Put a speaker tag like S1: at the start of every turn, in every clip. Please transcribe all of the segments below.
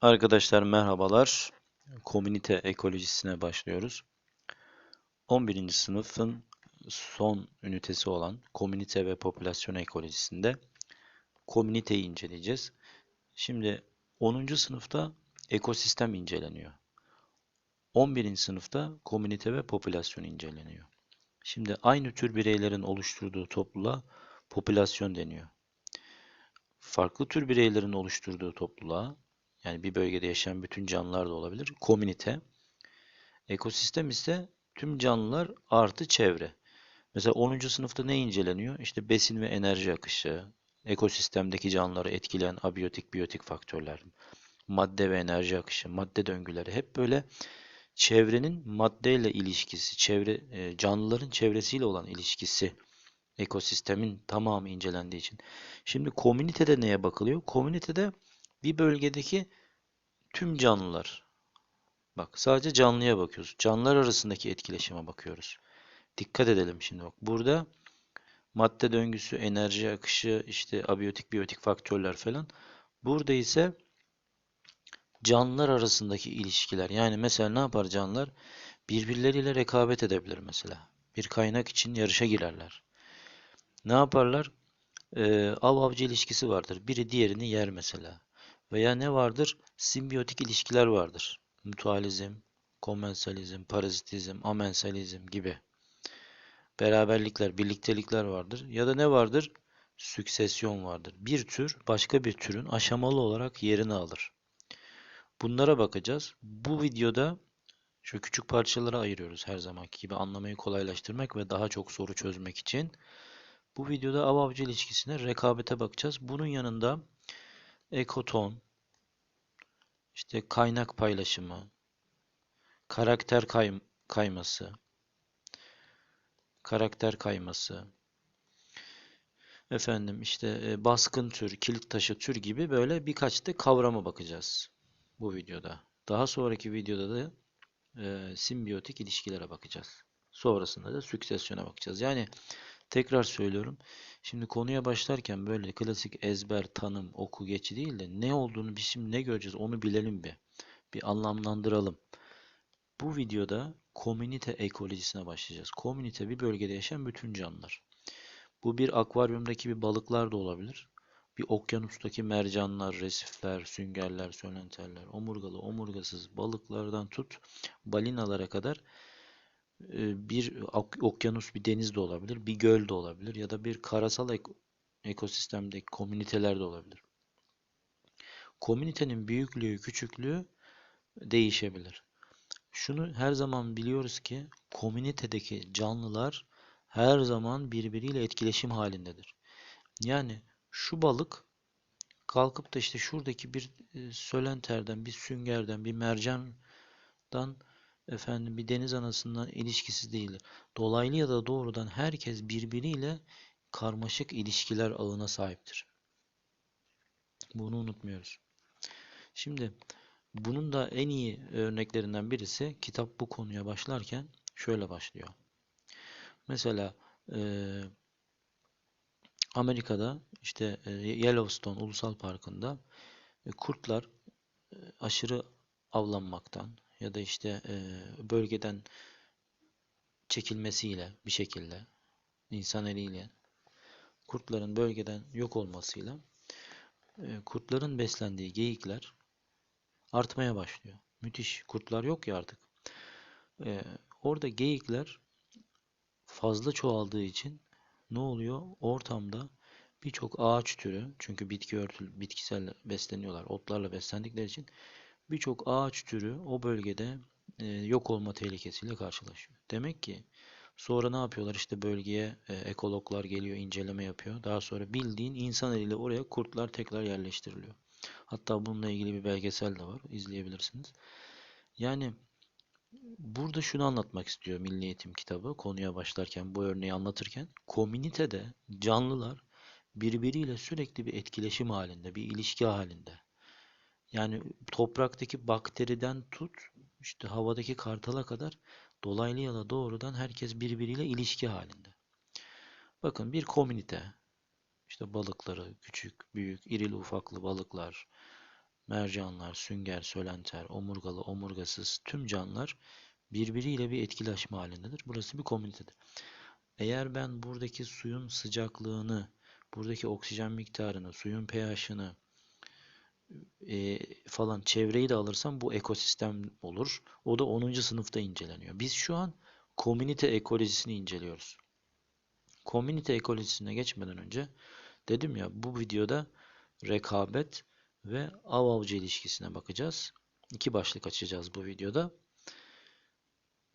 S1: Arkadaşlar merhabalar. Komünite ekolojisine başlıyoruz. 11. sınıfın son ünitesi olan komünite ve popülasyon ekolojisinde komüniteyi inceleyeceğiz. Şimdi 10. sınıfta ekosistem inceleniyor. 11. sınıfta komünite ve popülasyon inceleniyor. Şimdi aynı tür bireylerin oluşturduğu topluluğa popülasyon deniyor. Farklı tür bireylerin oluşturduğu topluluğa yani bir bölgede yaşayan bütün canlılar da olabilir. Komünite. Ekosistem ise tüm canlılar artı çevre. Mesela 10. sınıfta ne inceleniyor? İşte besin ve enerji akışı, ekosistemdeki canlıları etkileyen abiyotik, biyotik faktörler, madde ve enerji akışı, madde döngüleri hep böyle çevrenin maddeyle ilişkisi, çevre e, canlıların çevresiyle olan ilişkisi ekosistemin tamamı incelendiği için. Şimdi komünitede neye bakılıyor? Komünitede bir bölgedeki tüm canlılar. Bak sadece canlıya bakıyoruz. Canlılar arasındaki etkileşime bakıyoruz. Dikkat edelim şimdi bak. Burada madde döngüsü, enerji akışı, işte abiyotik, biyotik faktörler falan. Burada ise canlılar arasındaki ilişkiler. Yani mesela ne yapar canlılar? Birbirleriyle rekabet edebilir mesela. Bir kaynak için yarışa girerler. Ne yaparlar? Ee, av avcı ilişkisi vardır. Biri diğerini yer mesela. Veya ne vardır? Simbiyotik ilişkiler vardır. Mutualizm, komensalizm, parazitizm, amensalizm gibi. Beraberlikler, birliktelikler vardır. Ya da ne vardır? Süksesyon vardır. Bir tür başka bir türün aşamalı olarak yerini alır. Bunlara bakacağız. Bu videoda şu küçük parçalara ayırıyoruz her zamanki gibi anlamayı kolaylaştırmak ve daha çok soru çözmek için. Bu videoda av avcı ilişkisine rekabete bakacağız. Bunun yanında ekoton, işte kaynak paylaşımı, karakter kay kayması, karakter kayması, efendim işte e, baskın tür, kilit taşı tür gibi böyle birkaç da kavrama bakacağız bu videoda. Daha sonraki videoda da e, simbiyotik ilişkilere bakacağız. Sonrasında da süksesyona bakacağız. Yani tekrar söylüyorum. Şimdi konuya başlarken böyle klasik ezber, tanım, oku, geçi değil de ne olduğunu biz şimdi ne göreceğiz onu bilelim bir. Bir anlamlandıralım. Bu videoda komünite ekolojisine başlayacağız. Komünite bir bölgede yaşayan bütün canlılar. Bu bir akvaryumdaki bir balıklar da olabilir. Bir okyanustaki mercanlar, resifler, süngerler, sönenterler, omurgalı, omurgasız balıklardan tut balinalara kadar bir okyanus, bir deniz de olabilir, bir göl de olabilir ya da bir karasal ek ekosistemdeki komüniteler de olabilir. Komünitenin büyüklüğü, küçüklüğü değişebilir. Şunu her zaman biliyoruz ki komünitedeki canlılar her zaman birbiriyle etkileşim halindedir. Yani şu balık kalkıp da işte şuradaki bir e, sölenterden, bir süngerden, bir mercandan efendim bir deniz anasından ilişkisiz değildir. Dolaylı ya da doğrudan herkes birbiriyle karmaşık ilişkiler ağına sahiptir. Bunu unutmuyoruz. Şimdi bunun da en iyi örneklerinden birisi kitap bu konuya başlarken şöyle başlıyor. Mesela e, Amerika'da işte e, Yellowstone Ulusal Parkı'nda e, kurtlar e, aşırı avlanmaktan, ya da işte e, bölgeden çekilmesiyle bir şekilde insan eliyle kurtların bölgeden yok olmasıyla e, kurtların beslendiği geyikler artmaya başlıyor. Müthiş. Kurtlar yok ya artık. E, orada geyikler fazla çoğaldığı için ne oluyor? Ortamda birçok ağaç türü çünkü bitki örtül, bitkisel besleniyorlar. Otlarla beslendikleri için birçok ağaç türü o bölgede e, yok olma tehlikesiyle karşılaşıyor. Demek ki sonra ne yapıyorlar? İşte bölgeye e, ekologlar geliyor, inceleme yapıyor. Daha sonra bildiğin insan eliyle oraya kurtlar tekrar yerleştiriliyor. Hatta bununla ilgili bir belgesel de var. izleyebilirsiniz. Yani burada şunu anlatmak istiyor Milli Eğitim kitabı konuya başlarken bu örneği anlatırken komünitede canlılar birbiriyle sürekli bir etkileşim halinde, bir ilişki halinde. Yani topraktaki bakteriden tut, işte havadaki kartala kadar dolaylı ya da doğrudan herkes birbiriyle ilişki halinde. Bakın bir komünite, işte balıkları, küçük, büyük, irili ufaklı balıklar, mercanlar, sünger, sölenter, omurgalı, omurgasız tüm canlılar birbiriyle bir etkileşme halindedir. Burası bir komünitedir. Eğer ben buradaki suyun sıcaklığını, buradaki oksijen miktarını, suyun pH'ını e, falan çevreyi de alırsam bu ekosistem olur. O da 10. sınıfta inceleniyor. Biz şu an komünite ekolojisini inceliyoruz. Komünite ekolojisine geçmeden önce dedim ya bu videoda rekabet ve av avcı ilişkisine bakacağız. İki başlık açacağız bu videoda.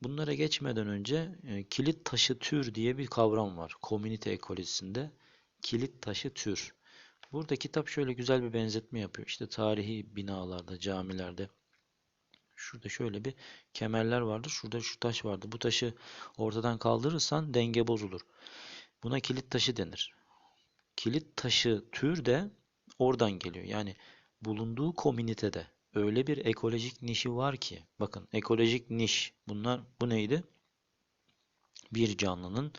S1: Bunlara geçmeden önce e, kilit taşı tür diye bir kavram var. Komünite ekolojisinde kilit taşı tür. Burada kitap şöyle güzel bir benzetme yapıyor. İşte tarihi binalarda, camilerde şurada şöyle bir kemerler vardır. Şurada şu taş vardır. Bu taşı ortadan kaldırırsan denge bozulur. Buna kilit taşı denir. Kilit taşı tür de oradan geliyor. Yani bulunduğu komünitede öyle bir ekolojik nişi var ki bakın ekolojik niş bunlar bu neydi? Bir canlının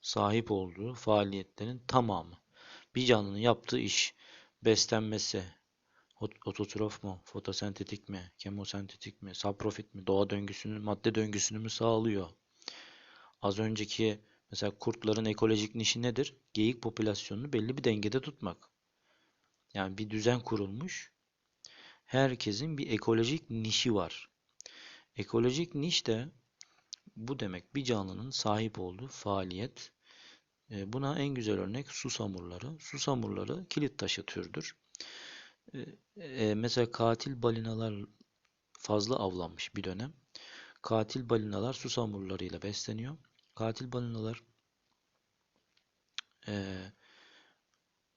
S1: sahip olduğu faaliyetlerin tamamı. Bir canlının yaptığı iş beslenmesi, ototrof mu, fotosentetik mi, kemosentetik mi, saprofit mi, doğa döngüsünü, madde döngüsünü mü sağlıyor? Az önceki mesela kurtların ekolojik nişi nedir? Geyik popülasyonunu belli bir dengede tutmak. Yani bir düzen kurulmuş. Herkesin bir ekolojik nişi var. Ekolojik niş de bu demek bir canlının sahip olduğu faaliyet. E, buna en güzel örnek susamurları. Susamurları kilit taşı türdür. E, e, mesela katil balinalar fazla avlanmış bir dönem. Katil balinalar susamurlarıyla besleniyor. Katil balinalar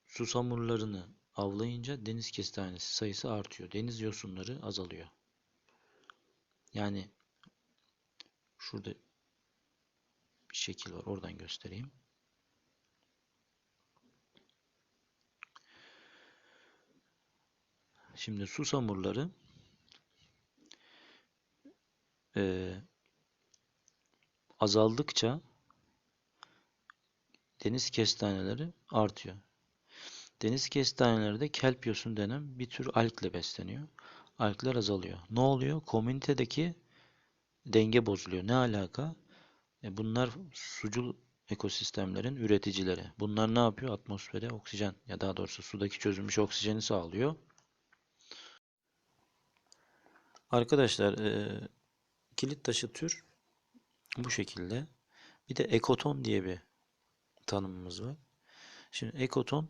S1: susamurlarını avlayınca deniz kestanesi sayısı artıyor. Deniz yosunları azalıyor. Yani şurada bir şekil var. Oradan göstereyim. Şimdi susamurları e, azaldıkça deniz kestaneleri artıyor. Deniz kestaneleri de kelp yosun denen bir tür algle besleniyor. Algler azalıyor. Ne oluyor? Komünitedeki denge bozuluyor. Ne alaka? E bunlar sucul ekosistemlerin üreticileri. Bunlar ne yapıyor? Atmosfere oksijen ya daha doğrusu sudaki çözülmüş oksijeni sağlıyor. Arkadaşlar e, kilit taşı tür bu şekilde. Bir de ekoton diye bir tanımımız var. Şimdi ekoton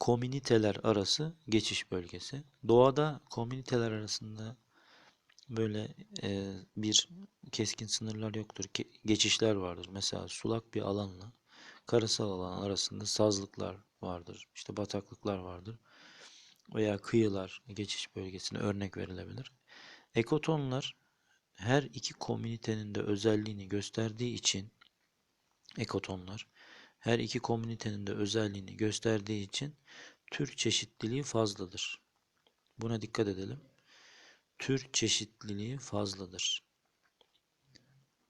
S1: komüniteler arası geçiş bölgesi. Doğada komüniteler arasında böyle e, bir keskin sınırlar yoktur. Ke geçişler vardır. Mesela sulak bir alanla karasal alan arasında sazlıklar vardır. İşte bataklıklar vardır. Veya kıyılar geçiş bölgesine örnek verilebilir. Ekotonlar her iki komünitenin de özelliğini gösterdiği için ekotonlar her iki komünitenin de özelliğini gösterdiği için tür çeşitliliği fazladır. Buna dikkat edelim. Tür çeşitliliği fazladır.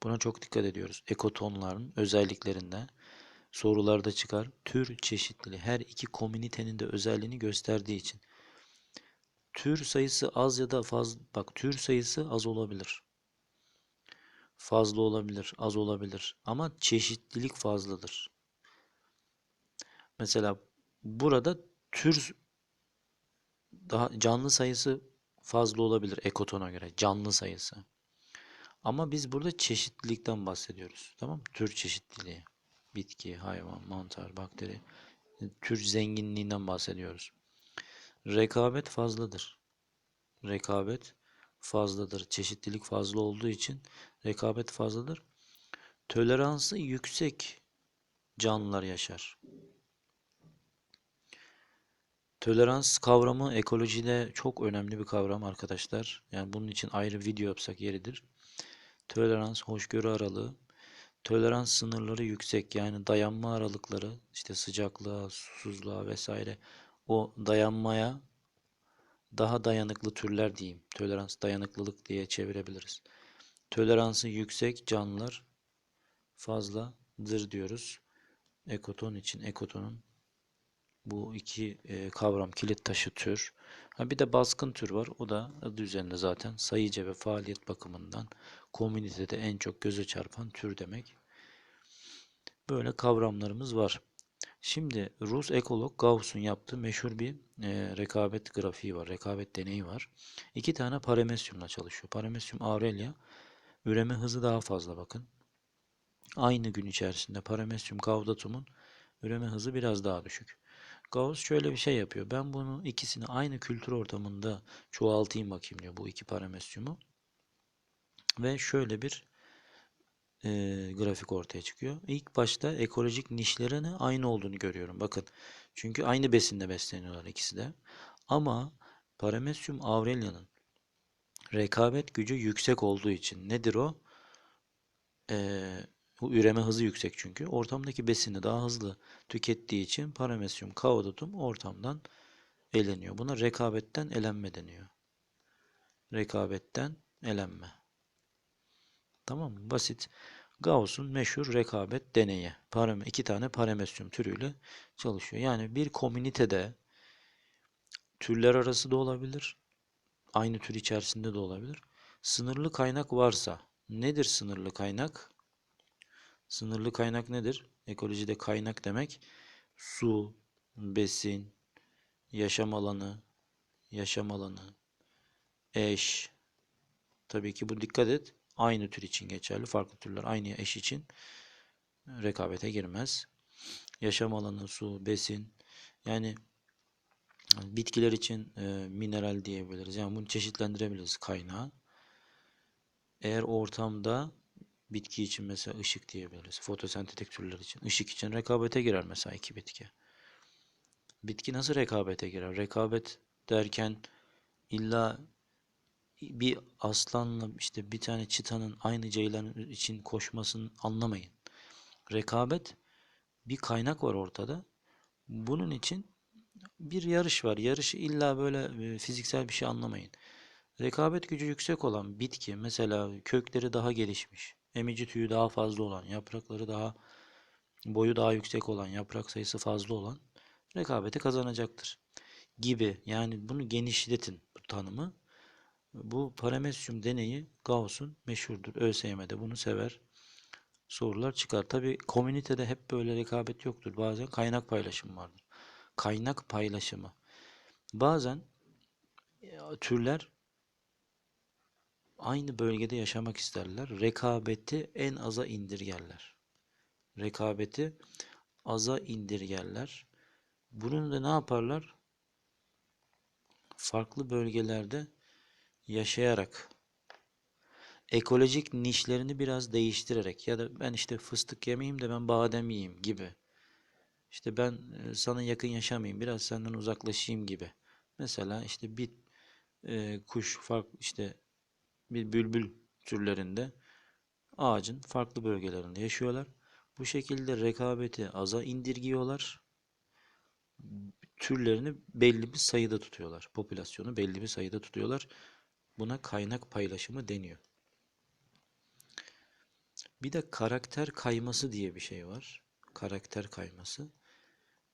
S1: Buna çok dikkat ediyoruz. Ekotonların özelliklerinde sorularda çıkar. Tür çeşitliliği her iki komünitenin de özelliğini gösterdiği için. Tür sayısı az ya da fazla bak tür sayısı az olabilir. Fazla olabilir, az olabilir ama çeşitlilik fazladır. Mesela burada tür daha canlı sayısı fazla olabilir ekotona göre canlı sayısı. Ama biz burada çeşitlilikten bahsediyoruz. Tamam mı? Tür çeşitliliği. Bitki, hayvan, mantar, bakteri. Tür zenginliğinden bahsediyoruz. Rekabet fazladır. Rekabet fazladır. Çeşitlilik fazla olduğu için rekabet fazladır. Toleransı yüksek canlılar yaşar. Tolerans kavramı ekolojide çok önemli bir kavram arkadaşlar. Yani bunun için ayrı video yapsak yeridir. Tolerans, hoşgörü aralığı, tolerans sınırları yüksek yani dayanma aralıkları işte sıcaklığa, susuzluğa vesaire o dayanmaya daha dayanıklı türler diyeyim. Tolerans, dayanıklılık diye çevirebiliriz. Toleransı yüksek canlılar fazladır diyoruz. Ekoton için ekotonun Bu iki e, kavram kilit taşı tür. Ha bir de baskın tür var. O da adı üzerinde zaten sayıca ve faaliyet bakımından komünitede en çok göze çarpan tür demek. Böyle kavramlarımız var. Şimdi Rus ekolog Gauss'un yaptığı meşhur bir e, rekabet grafiği var, rekabet deneyi var. İki tane paramesyumla çalışıyor. Paramesyum Aurelia, üreme hızı daha fazla bakın. Aynı gün içerisinde paramesyum Caudatum'un üreme hızı biraz daha düşük. Gauss şöyle bir şey yapıyor. Ben bunu ikisini aynı kültür ortamında çoğaltayım bakayım diyor bu iki paramesyumu. Ve şöyle bir e, grafik ortaya çıkıyor. İlk başta ekolojik nişlerine aynı olduğunu görüyorum. Bakın. Çünkü aynı besinle besleniyorlar ikisi de. Ama Paramesyum aurelian'ın rekabet gücü yüksek olduğu için nedir o? Ee, bu üreme hızı yüksek çünkü. Ortamdaki besini daha hızlı tükettiği için Paramesyum caudatum ortamdan eleniyor. Buna rekabetten elenme deniyor. Rekabetten elenme. Tamam mı? Basit. Gauss'un meşhur rekabet deneyi. Parame, iki tane paramesyum türüyle çalışıyor. Yani bir komünitede türler arası da olabilir. Aynı tür içerisinde de olabilir. Sınırlı kaynak varsa nedir sınırlı kaynak? Sınırlı kaynak nedir? Ekolojide kaynak demek su, besin, yaşam alanı, yaşam alanı, eş. Tabii ki bu dikkat et. Aynı tür için geçerli. Farklı türler aynı eş için rekabete girmez. Yaşam alanı, su, besin. Yani bitkiler için e, mineral diyebiliriz. Yani bunu çeşitlendirebiliriz kaynağı. Eğer ortamda bitki için mesela ışık diyebiliriz. Fotosentetik türler için. ışık için rekabete girer mesela iki bitki. Bitki nasıl rekabete girer? Rekabet derken illa bir aslanla işte bir tane çitanın aynı ceylan için koşmasını anlamayın. Rekabet bir kaynak var ortada. Bunun için bir yarış var. Yarışı illa böyle e, fiziksel bir şey anlamayın. Rekabet gücü yüksek olan bitki mesela kökleri daha gelişmiş, emici tüyü daha fazla olan, yaprakları daha boyu daha yüksek olan, yaprak sayısı fazla olan rekabeti kazanacaktır gibi. Yani bunu genişletin bu tanımı. Bu paramesyum deneyi Gauss'un meşhurdur. ÖSYM'de bunu sever. Sorular çıkar. Tabi komünitede hep böyle rekabet yoktur. Bazen kaynak paylaşımı vardır. Kaynak paylaşımı. Bazen türler aynı bölgede yaşamak isterler. Rekabeti en aza indirgerler. Rekabeti aza indirgerler. Bunun da ne yaparlar? Farklı bölgelerde yaşayarak ekolojik nişlerini biraz değiştirerek ya da ben işte fıstık yemeyeyim de ben badem yiyeyim gibi. İşte ben e, sana yakın yaşamayayım, biraz senden uzaklaşayım gibi. Mesela işte bir e, kuş fark işte bir bülbül türlerinde ağacın farklı bölgelerinde yaşıyorlar. Bu şekilde rekabeti aza indirgiyorlar. Türlerini belli bir sayıda tutuyorlar. Popülasyonu belli bir sayıda tutuyorlar. Buna kaynak paylaşımı deniyor. Bir de karakter kayması diye bir şey var. Karakter kayması.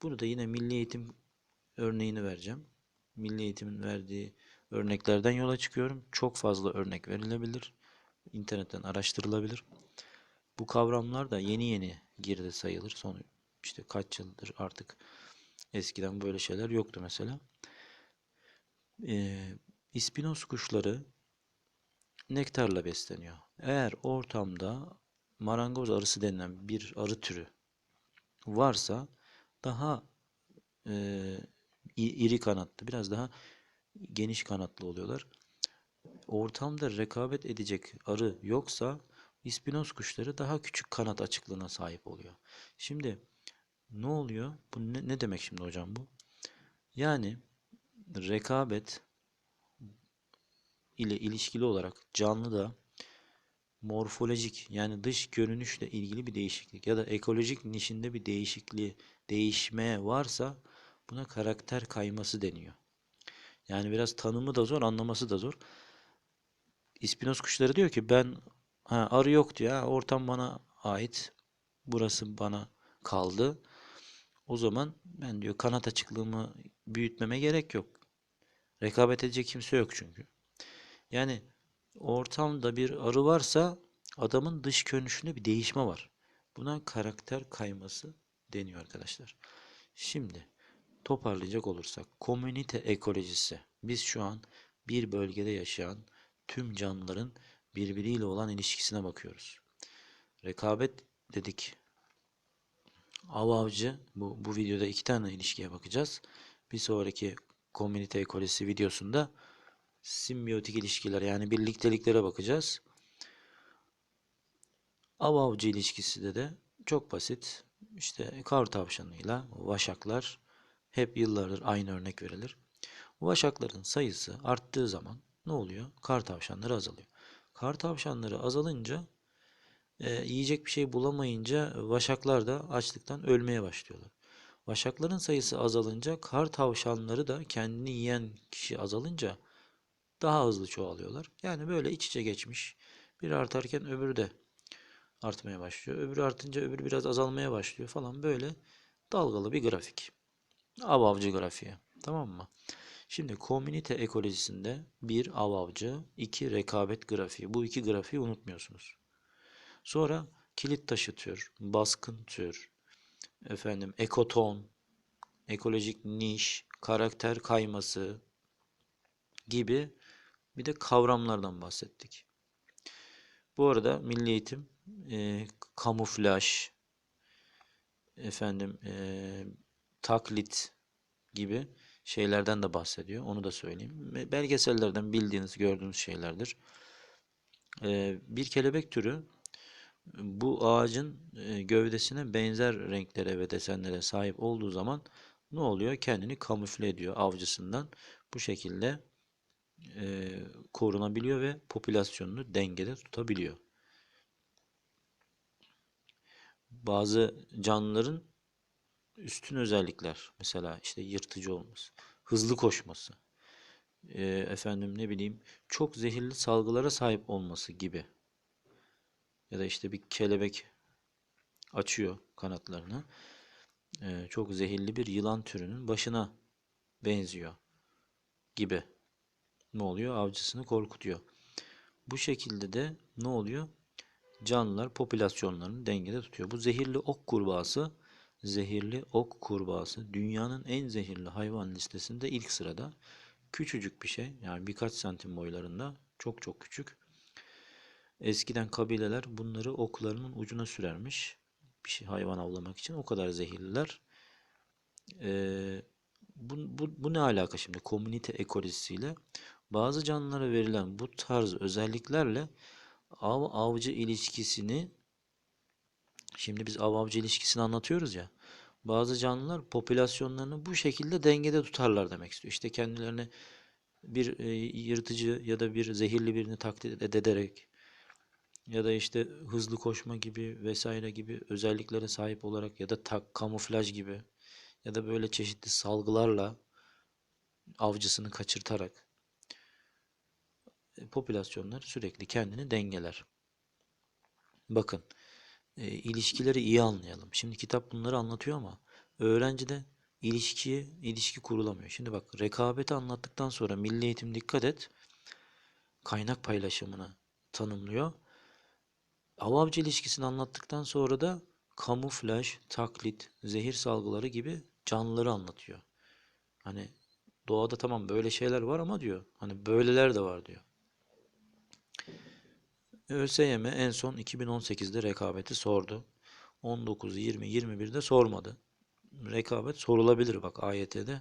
S1: Bunu da yine milli eğitim örneğini vereceğim. Milli eğitimin verdiği örneklerden yola çıkıyorum. Çok fazla örnek verilebilir. İnternetten araştırılabilir. Bu kavramlar da yeni yeni girdi sayılır. Son işte kaç yıldır artık eskiden böyle şeyler yoktu mesela. Ee, İspinoz kuşları nektarla besleniyor. Eğer ortamda marangoz arısı denilen bir arı türü varsa daha e, iri kanatlı, biraz daha geniş kanatlı oluyorlar. Ortamda rekabet edecek arı yoksa ispinoz kuşları daha küçük kanat açıklığına sahip oluyor. Şimdi ne oluyor? Bu ne, ne demek şimdi hocam bu? Yani rekabet ile ilişkili olarak canlıda morfolojik yani dış görünüşle ilgili bir değişiklik ya da ekolojik nişinde bir değişikliği, değişme varsa buna karakter kayması deniyor. Yani biraz tanımı da zor, anlaması da zor. İspinoz kuşları diyor ki ben ha, arı yok diyor. Ha, ortam bana ait. Burası bana kaldı. O zaman ben diyor kanat açıklığımı büyütmeme gerek yok. Rekabet edecek kimse yok çünkü. Yani ortamda bir arı varsa adamın dış görünüşünde bir değişme var. Buna karakter kayması deniyor arkadaşlar. Şimdi toparlayacak olursak komünite ekolojisi. Biz şu an bir bölgede yaşayan tüm canlıların birbiriyle olan ilişkisine bakıyoruz. Rekabet dedik. Av avcı. Bu, bu videoda iki tane ilişkiye bakacağız. Bir sonraki komünite ekolojisi videosunda simbiyotik ilişkiler yani birlikteliklere bakacağız. Av avcı ilişkisi de de çok basit. İşte kar tavşanıyla vaşaklar hep yıllardır aynı örnek verilir. Vaşakların sayısı arttığı zaman ne oluyor? Kar tavşanları azalıyor. Kar tavşanları azalınca e, yiyecek bir şey bulamayınca vaşaklar da açlıktan ölmeye başlıyorlar. Vaşakların sayısı azalınca kar tavşanları da kendini yiyen kişi azalınca daha hızlı çoğalıyorlar. Yani böyle iç içe geçmiş. Bir artarken öbürü de artmaya başlıyor. Öbürü artınca öbürü biraz azalmaya başlıyor falan böyle dalgalı bir grafik. Av avcı grafiği. Tamam mı? Şimdi komünite ekolojisinde bir av avcı, iki rekabet grafiği. Bu iki grafiği unutmuyorsunuz. Sonra kilit taşı tür, baskın tür, efendim ekoton, ekolojik niş, karakter kayması gibi bir de kavramlardan bahsettik. Bu arada Milli Eğitim e, kamuflaj, efendim e, taklit gibi şeylerden de bahsediyor. Onu da söyleyeyim. Belgesellerden bildiğiniz, gördüğünüz şeylerdir. E, bir kelebek türü bu ağacın e, gövdesine benzer renklere ve desenlere sahip olduğu zaman ne oluyor? Kendini kamufle ediyor avcısından. Bu şekilde e, korunabiliyor ve popülasyonunu dengede tutabiliyor. Bazı canlıların üstün özellikler mesela işte yırtıcı olması, hızlı koşması, e, efendim ne bileyim çok zehirli salgılara sahip olması gibi ya da işte bir kelebek açıyor kanatlarını e, çok zehirli bir yılan türünün başına benziyor gibi ne oluyor? Avcısını korkutuyor. Bu şekilde de ne oluyor? Canlılar popülasyonlarını dengede tutuyor. Bu zehirli ok kurbağası, zehirli ok kurbağası dünyanın en zehirli hayvan listesinde ilk sırada. Küçücük bir şey, yani birkaç santim boylarında, çok çok küçük. Eskiden kabileler bunları oklarının ucuna sürermiş. Bir şey hayvan avlamak için o kadar zehirliler. Ee, bu, bu, bu ne alaka şimdi komünite ekolojisiyle? Bazı canlılara verilen bu tarz özelliklerle av avcı ilişkisini şimdi biz av avcı ilişkisini anlatıyoruz ya. Bazı canlılar popülasyonlarını bu şekilde dengede tutarlar demek istiyor. İşte kendilerine bir e, yırtıcı ya da bir zehirli birini taklit ederek ya da işte hızlı koşma gibi vesaire gibi özelliklere sahip olarak ya da tak, kamuflaj gibi ya da böyle çeşitli salgılarla avcısını kaçırtarak popülasyonlar sürekli kendini dengeler. Bakın e, ilişkileri iyi anlayalım. Şimdi kitap bunları anlatıyor ama öğrencide ilişkiye ilişki kurulamıyor. Şimdi bak rekabeti anlattıktan sonra milli eğitim dikkat et kaynak paylaşımını tanımlıyor. Avavcı ilişkisini anlattıktan sonra da kamuflaj, taklit, zehir salgıları gibi canlıları anlatıyor. Hani doğada tamam böyle şeyler var ama diyor. Hani böyleler de var diyor. ÖSYM en son 2018'de rekabeti sordu. 19, 20, 21'de sormadı. Rekabet sorulabilir bak AYT'de.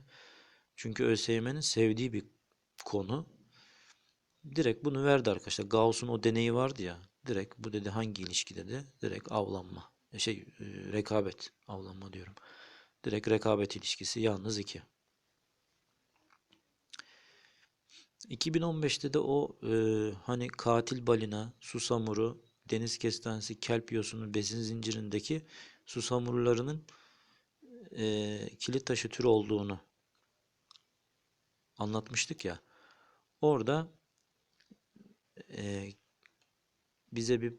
S1: Çünkü ÖSYM'nin sevdiği bir konu. Direkt bunu verdi arkadaşlar. Gauss'un o deneyi vardı ya. Direkt bu dedi hangi ilişki dedi. Direkt avlanma. Şey e, rekabet. Avlanma diyorum. Direkt rekabet ilişkisi yalnız iki. 2015'te de o e, hani katil balina, susamuru, deniz kestanesi, kelp yosunu besin zincirindeki susamurlarının e, kilit taşı türü olduğunu anlatmıştık ya. Orada e, bize bir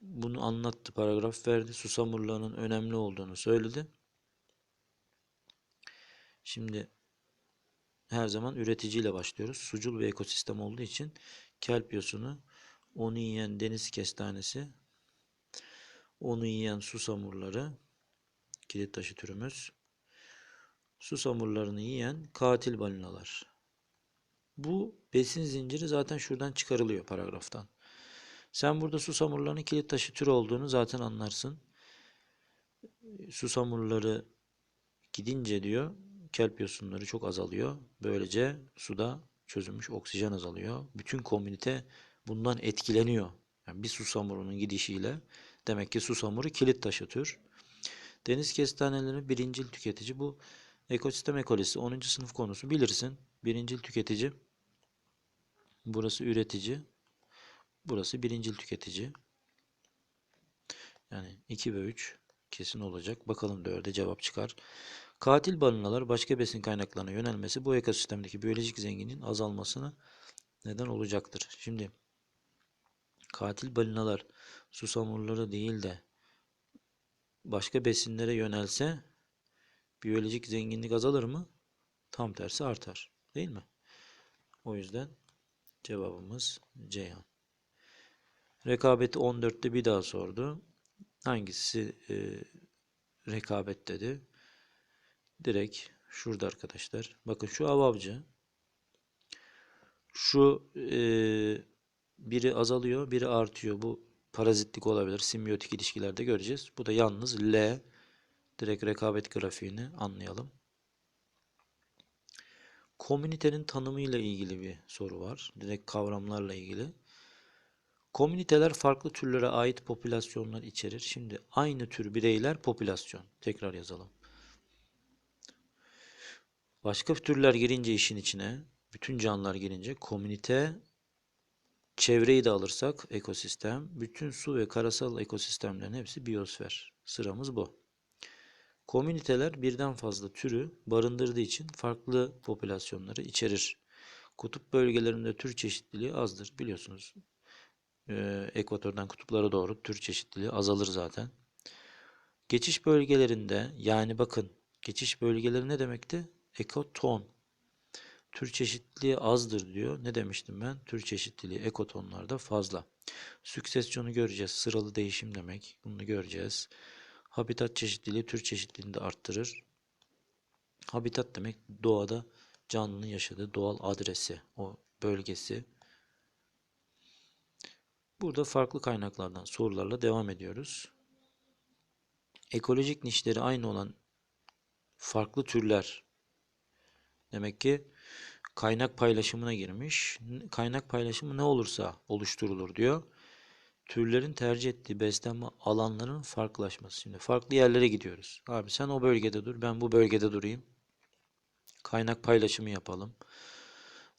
S1: bunu anlattı, paragraf verdi. Susamurlarının önemli olduğunu söyledi. Şimdi her zaman üreticiyle başlıyoruz. Sucul bir ekosistem olduğu için kelp yosunu, onu yiyen deniz kestanesi, onu yiyen susamurları, kilit taşı türümüz, susamurlarını yiyen katil balinalar. Bu besin zinciri zaten şuradan çıkarılıyor paragraftan. Sen burada susamurlarının kilit taşı türü olduğunu zaten anlarsın. Susamurları gidince diyor kelp yosunları çok azalıyor. Böylece suda çözülmüş oksijen azalıyor. Bütün komünite bundan etkileniyor. Yani bir susamurunun gidişiyle demek ki susamuru kilit taşı tür. Deniz kestaneleri birincil tüketici. Bu ekosistem ekolojisi 10. sınıf konusu bilirsin. Birincil tüketici. Burası üretici. Burası birincil tüketici. Yani 2 ve 3 kesin olacak. Bakalım 4'e cevap çıkar. Katil balinalar başka besin kaynaklarına yönelmesi bu ekosistemdeki biyolojik zenginliğin azalmasına neden olacaktır. Şimdi katil balinalar susamurları değil de başka besinlere yönelse biyolojik zenginlik azalır mı? Tam tersi artar. Değil mi? O yüzden cevabımız Ceyhan. Rekabeti 14'te bir daha sordu. Hangisi e, rekabet dedi? Direkt şurada arkadaşlar. Bakın şu avavcı. Şu e, biri azalıyor, biri artıyor. Bu parazitlik olabilir. Simbiyotik ilişkilerde göreceğiz. Bu da yalnız L. Direkt rekabet grafiğini anlayalım. Komünitenin tanımıyla ilgili bir soru var. Direkt kavramlarla ilgili. Komüniteler farklı türlere ait popülasyonlar içerir. Şimdi aynı tür bireyler popülasyon. Tekrar yazalım. Başka türler girince işin içine, bütün canlılar girince komünite, çevreyi de alırsak ekosistem, bütün su ve karasal ekosistemlerin hepsi biyosfer. Sıramız bu. Komüniteler birden fazla türü barındırdığı için farklı popülasyonları içerir. Kutup bölgelerinde tür çeşitliliği azdır biliyorsunuz. Ee, ekvatordan kutuplara doğru tür çeşitliliği azalır zaten. Geçiş bölgelerinde yani bakın geçiş bölgeleri ne demekti? Ekoton. Tür çeşitliliği azdır diyor. Ne demiştim ben? Tür çeşitliliği ekotonlarda fazla. Süksesyonu göreceğiz. Sıralı değişim demek. Bunu göreceğiz. Habitat çeşitliliği tür çeşitliliğini de arttırır. Habitat demek doğada canlının yaşadığı doğal adresi, o bölgesi. Burada farklı kaynaklardan sorularla devam ediyoruz. Ekolojik nişleri aynı olan farklı türler demek ki kaynak paylaşımına girmiş. Kaynak paylaşımı ne olursa oluşturulur diyor. Türlerin tercih ettiği beslenme alanlarının farklılaşması. Şimdi farklı yerlere gidiyoruz. Abi sen o bölgede dur, ben bu bölgede durayım. Kaynak paylaşımı yapalım.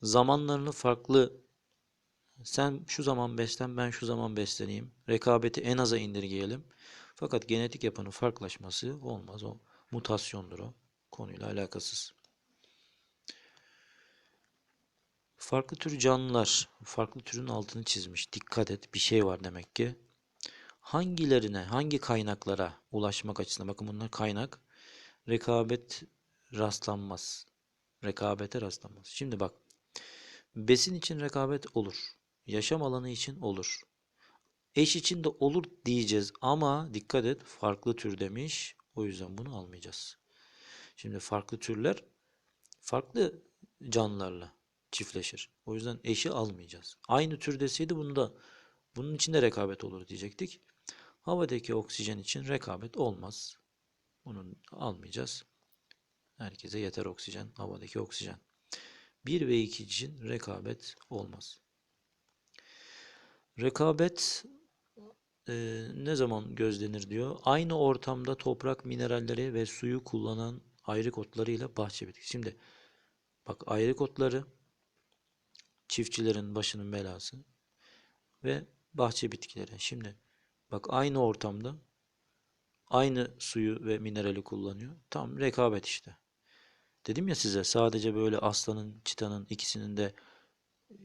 S1: Zamanlarını farklı sen şu zaman beslen, ben şu zaman besleneyim. Rekabeti en aza indirgeyelim. Fakat genetik yapının farklılaşması olmaz. O mutasyondur o. Konuyla alakasız. Farklı tür canlılar, farklı türün altını çizmiş. Dikkat et, bir şey var demek ki. Hangilerine, hangi kaynaklara ulaşmak açısından, bakın bunlar kaynak, rekabet rastlanmaz. Rekabete rastlanmaz. Şimdi bak, besin için rekabet olur. Yaşam alanı için olur. Eş için de olur diyeceğiz ama dikkat et, farklı tür demiş. O yüzden bunu almayacağız. Şimdi farklı türler farklı canlılarla çiftleşir. O yüzden eşi almayacağız. Aynı tür deseydi bunu da bunun için de rekabet olur diyecektik. Havadaki oksijen için rekabet olmaz. Bunu almayacağız. Herkese yeter oksijen, havadaki oksijen. 1 ve 2 için rekabet olmaz. Rekabet e, ne zaman gözlenir diyor. Aynı ortamda toprak mineralleri ve suyu kullanan ayrık otlarıyla bahçe bitkisi. Şimdi bak ayrık otları çiftçilerin başının belası ve bahçe bitkileri. Şimdi bak aynı ortamda aynı suyu ve minerali kullanıyor. Tam rekabet işte. Dedim ya size sadece böyle aslanın, çitanın ikisinin de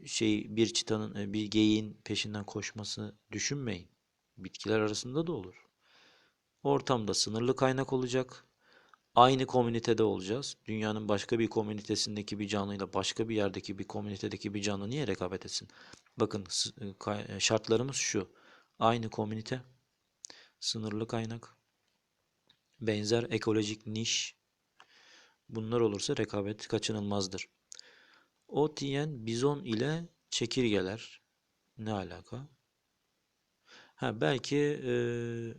S1: şey bir çitanın bir geyiğin peşinden koşması düşünmeyin. Bitkiler arasında da olur. Ortamda sınırlı kaynak olacak. Aynı komünitede olacağız. Dünyanın başka bir komünitesindeki bir canlıyla başka bir yerdeki bir komünitedeki bir canlı niye rekabet etsin? Bakın e, kay- şartlarımız şu. Aynı komünite, sınırlı kaynak, benzer ekolojik niş. Bunlar olursa rekabet kaçınılmazdır. Ot yiyen bizon ile çekirgeler ne alaka? Ha belki eee,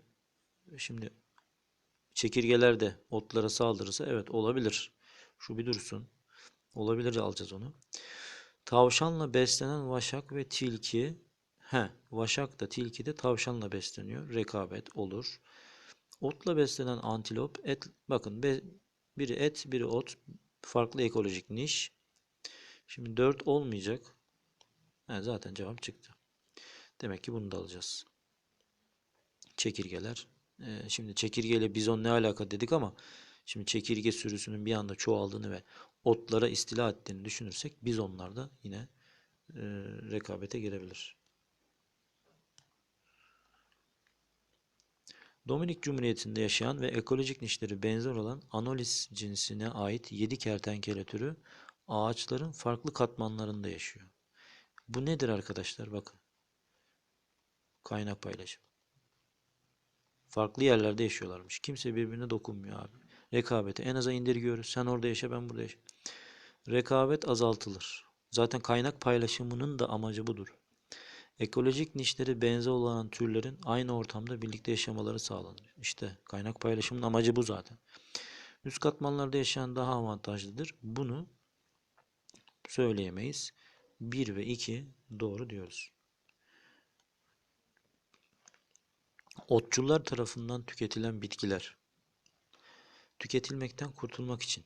S1: şimdi çekirgeler de otlara saldırırsa evet olabilir. Şu bir dursun. Olabilir alacağız onu. Tavşanla beslenen vaşak ve tilki. He, vaşak da tilki de tavşanla besleniyor. Rekabet olur. Otla beslenen antilop et bakın be- biri et, biri ot. Farklı ekolojik niş. Şimdi 4 olmayacak. He, zaten cevap çıktı. Demek ki bunu da alacağız. Çekirgeler. Ee, şimdi çekirgeyle bizon ne alaka dedik ama şimdi çekirge sürüsünün bir anda çoğaldığını ve otlara istila ettiğini düşünürsek bizonlar da yine e, rekabete girebilir. Dominik Cumhuriyeti'nde yaşayan ve ekolojik nişleri benzer olan Anolis cinsine ait 7 kertenkele türü ağaçların farklı katmanlarında yaşıyor. Bu nedir arkadaşlar? Bakın. Kaynak paylaşım. Farklı yerlerde yaşıyorlarmış. Kimse birbirine dokunmuyor abi. Rekabeti en aza indirgiyoruz. Sen orada yaşa, ben burada yaşa. Rekabet azaltılır. Zaten kaynak paylaşımının da amacı budur. Ekolojik nişleri benzer olan türlerin aynı ortamda birlikte yaşamaları sağlanır. İşte kaynak paylaşımının amacı bu zaten. Üst katmanlarda yaşayan daha avantajlıdır. Bunu söyleyemeyiz. 1 ve 2 doğru diyoruz. Otçular tarafından tüketilen bitkiler. Tüketilmekten kurtulmak için.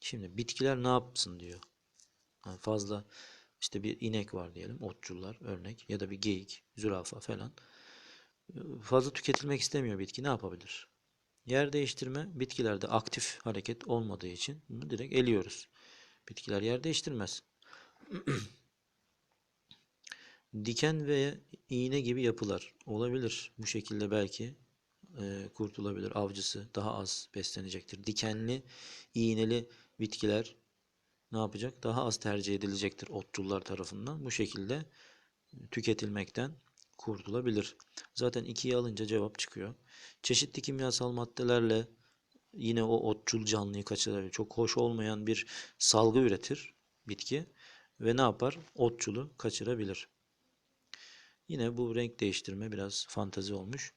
S1: Şimdi bitkiler ne yapsın diyor. Yani fazla işte bir inek var diyelim otçular örnek ya da bir geyik, zürafa falan. Fazla tüketilmek istemiyor bitki ne yapabilir? Yer değiştirme bitkilerde aktif hareket olmadığı için bunu direkt eliyoruz. Bitkiler yer değiştirmez. Diken ve iğne gibi yapılar olabilir. Bu şekilde belki e, kurtulabilir. Avcısı daha az beslenecektir. Dikenli, iğneli bitkiler ne yapacak? Daha az tercih edilecektir otçullar tarafından. Bu şekilde tüketilmekten kurtulabilir. Zaten ikiyi alınca cevap çıkıyor. Çeşitli kimyasal maddelerle yine o otçul canlıyı kaçırabilir. Çok hoş olmayan bir salgı üretir bitki ve ne yapar? Otçulu kaçırabilir. Yine bu renk değiştirme biraz fantazi olmuş.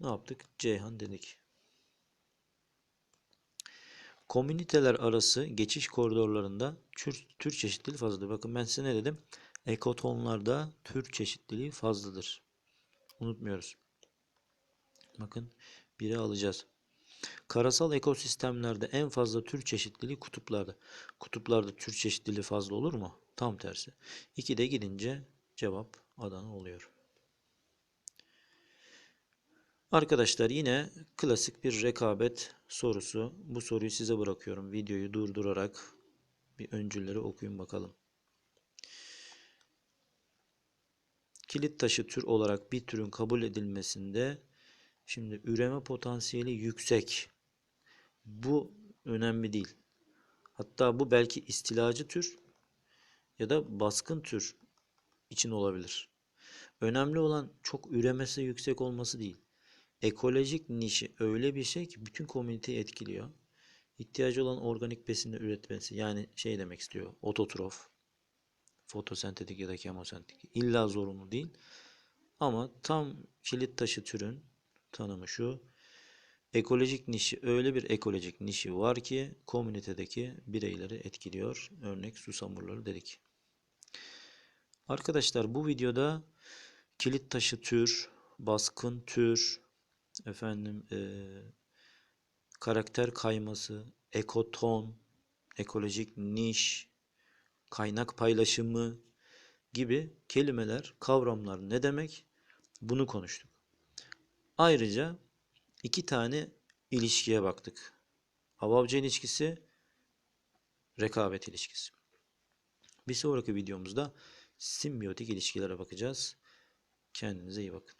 S1: Ne yaptık? Ceyhan dedik. Komüniteler arası geçiş koridorlarında tür, tür çeşitliliği fazladır. Bakın ben size ne dedim? Ekotonlarda tür çeşitliliği fazladır. Unutmuyoruz. Bakın biri alacağız. Karasal ekosistemlerde en fazla tür çeşitliliği kutuplarda. Kutuplarda tür çeşitliliği fazla olur mu? Tam tersi. 2'de gidince cevap Adana oluyor. Arkadaşlar yine klasik bir rekabet sorusu. Bu soruyu size bırakıyorum. Videoyu durdurarak bir öncülleri okuyun bakalım. Kilit taşı tür olarak bir türün kabul edilmesinde şimdi üreme potansiyeli yüksek. Bu önemli değil. Hatta bu belki istilacı tür ya da baskın tür için olabilir. Önemli olan çok üremesi yüksek olması değil. Ekolojik nişi öyle bir şey ki bütün komüniteyi etkiliyor. İhtiyacı olan organik besini üretmesi yani şey demek istiyor ototrof, fotosentetik ya da kemosentetik illa zorunlu değil. Ama tam kilit taşı türün tanımı şu. Ekolojik nişi öyle bir ekolojik nişi var ki komünitedeki bireyleri etkiliyor. Örnek susamurları dedik. Arkadaşlar bu videoda kilit taşı tür, baskın tür, efendim e, karakter kayması, ekoton, ekolojik niş, kaynak paylaşımı gibi kelimeler, kavramlar ne demek? Bunu konuştuk. Ayrıca iki tane ilişkiye baktık. Avavcı ilişkisi, rekabet ilişkisi. Bir sonraki videomuzda simbiyotik ilişkilere bakacağız. Kendinize iyi bakın.